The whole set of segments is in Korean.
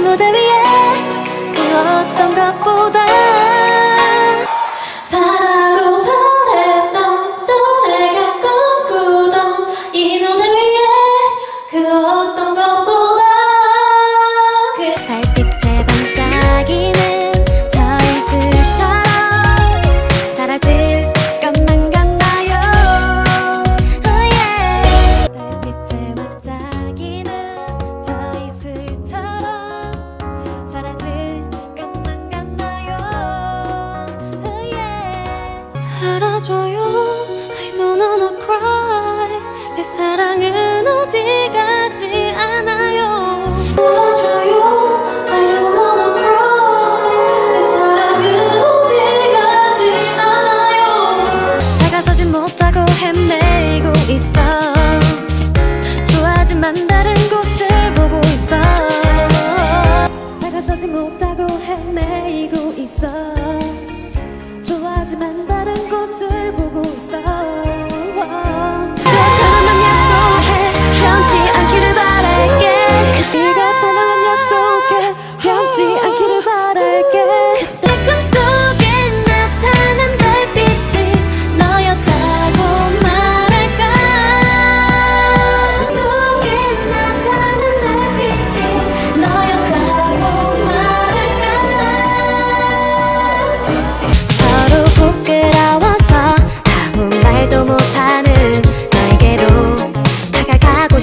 무대 위에 그 어떤 것보다 바라고 바랬던 또 내가 꿈꾸던 이 무대 위에 그 어떤 것 รู้อีกสัก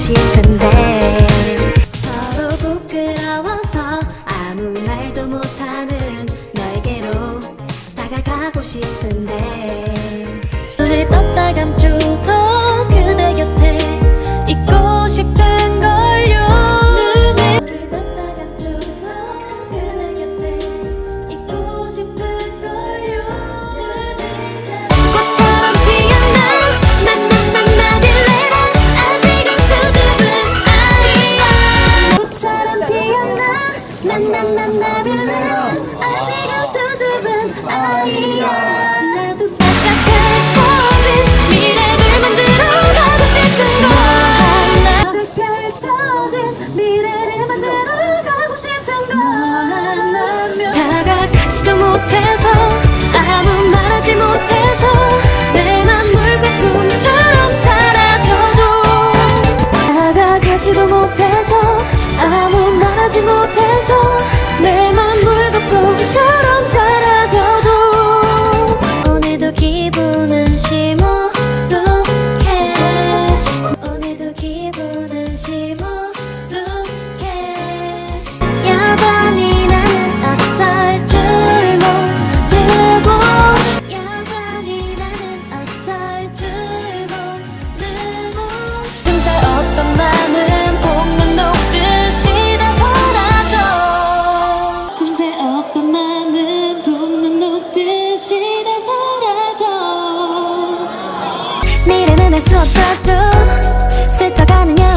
she 멈춰 아무 말하지 못해서 내맘 물거품처럼 사라져도 오늘도 기분은 심오 할 수 없었죠 스쳐가는 여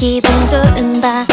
기분 좋은 밤.